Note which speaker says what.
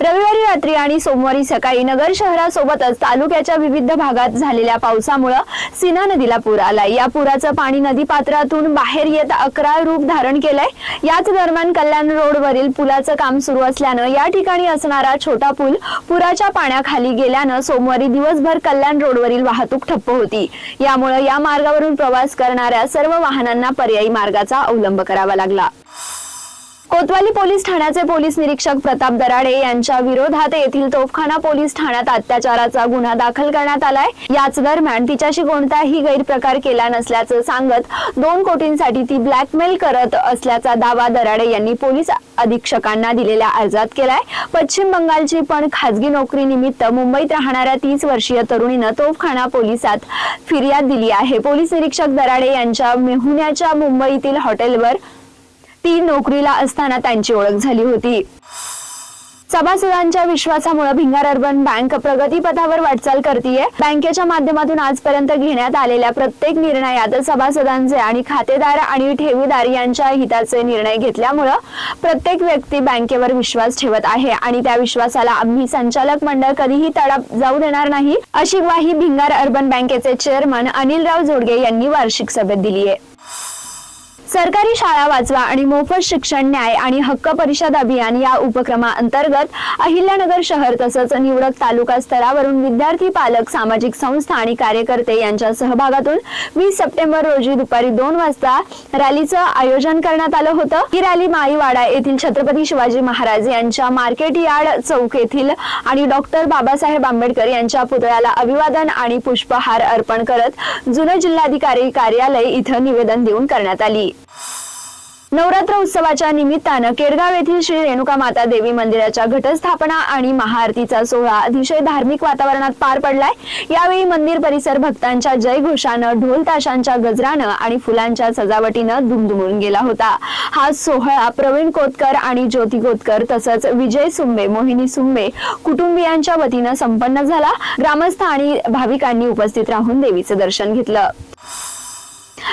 Speaker 1: रविवारी रात्री आणि सोमवारी सकाळी नगर शहरासोबतच तालुक्याच्या विविध भागात झालेल्या पावसामुळं सीना नदीला पूर आलाय. या पुराचं पाणी नदीपात्रातून बाहेर येत अकरा रूप धारण केलंय. याच दरम्यान कल्याण रोडवरील पुलाचं काम सुरू असल्यानं या ठिकाणी असणारा छोटा पूल पुराच्या पाण्याखाली गेल्यानं सोमवारी दिवसभर कल्याण रोडवरील वाहतूक ठप्प होती. यामुळे या मार्गावरून प्रवास करणाऱ्या सर्व वाहनांना पर्यायी मार्गाचा अवलंब करावा लागला. कोतवाली पोलीस ठाण्याचे पोलीस निरीक्षक प्रताप दराडे यांच्या विरोधात येथील तोफखाना पोलीस ठाण्यात अत्याचाराचा गुन्हा दाखल करण्यात आलाय. याच दरम्यान तिच्याशी कोणताही गैरप्रकार केला नसल्याचं सांगत दोन कोटींसाठी ती ब्लॅकमेल करत असल्याचा दावा दराडे यांनी पोलीस अधीक्षकांना दिलेल्या अर्जात केलाय. पश्चिम बंगालची पण खासगी नोकरी निमित्त मुंबईत राहणाऱ्या तीस वर्षीय तरुणीनं तोफखाना पोलिसात फिर्याद दिली आहे. पोलीस निरीक्षक दराडे यांच्या मेहुण्याच्या मुंबईतील हॉटेलवर ती नोकरीला असताना त्यांची ओळख झाली होती. सभासदांच्या विश्वासामुळे भिंगार अर्बन बँक प्रगतीपथावर वाटचाल करतीये. बँकेच्या माध्यमातून आजपर्यंत घेण्यात आलेल्या प्रत्येक निर्णयात सभासदांचे आणि खातेदार आणि ठेवीदार यांच्या हिताचे निर्णय घेतल्यामुळं प्रत्येक व्यक्ती बँकेवर विश्वास ठेवत आहे आणि त्या विश्वासाला आम्ही संचालक मंडळ कधीही तडा जाऊ देणार नाही अशी ग्वाही भिंगार अर्बन बँकेचे चेअरमन अनिलराव जोडगे यांनी वार्षिक सभेत दिली आहे सरकारी शाळा वाचवा आणि मोफत शिक्षण न्याय आणि हक्क परिषद अभियान या उपक्रमाअंतर्गत अहिल्यानगर शहर तसंच निवडक तालुका स्तरावरून विद्यार्थी पालक सामाजिक संस्था आणि कार्यकर्ते यांच्या सहभागातून वीस सप्टेंबर रोजी दुपारी दोन वाजता रॅलीचं आयोजन करण्यात आलं होतं. ही रॅली माईवाडा येथील छत्रपती शिवाजी महाराज यांच्या मार्केट यार्ड चौक येथील आणि डॉक्टर बाबासाहेब आंबेडकर यांच्या पुतळ्याला अभिवादन आणि पुष्पहार अर्पण करत जुनं जिल्हाधिकारी कार्यालय इथं निवेदन देऊन करण्यात आली. नवरात्र उत्सवाच्या निमित्तानं केडगाव येथील श्री रेणुका माता देवी मंदिराच्या घटस्थापना आणि महाआरतीचा सोहळा अतिशय धार्मिक वातावरणात पार पडलाय. यावेळी मंदिर परिसर भक्तांच्या जयघोषानं ढोल ताशांच्या गजरानं आणि फुलांच्या सजावटीनं दुमदुमून गेला होता. हा सोहळा प्रवीण कोतकर आणि ज्योती कोतकर तसंच विजय सुंबे मोहिनी सुंबे कुटुंबियांच्या वतीनं संपन्न झाला. ग्रामस्थ आणि भाविकांनी उपस्थित राहून देवीचं दर्शन घेतलं.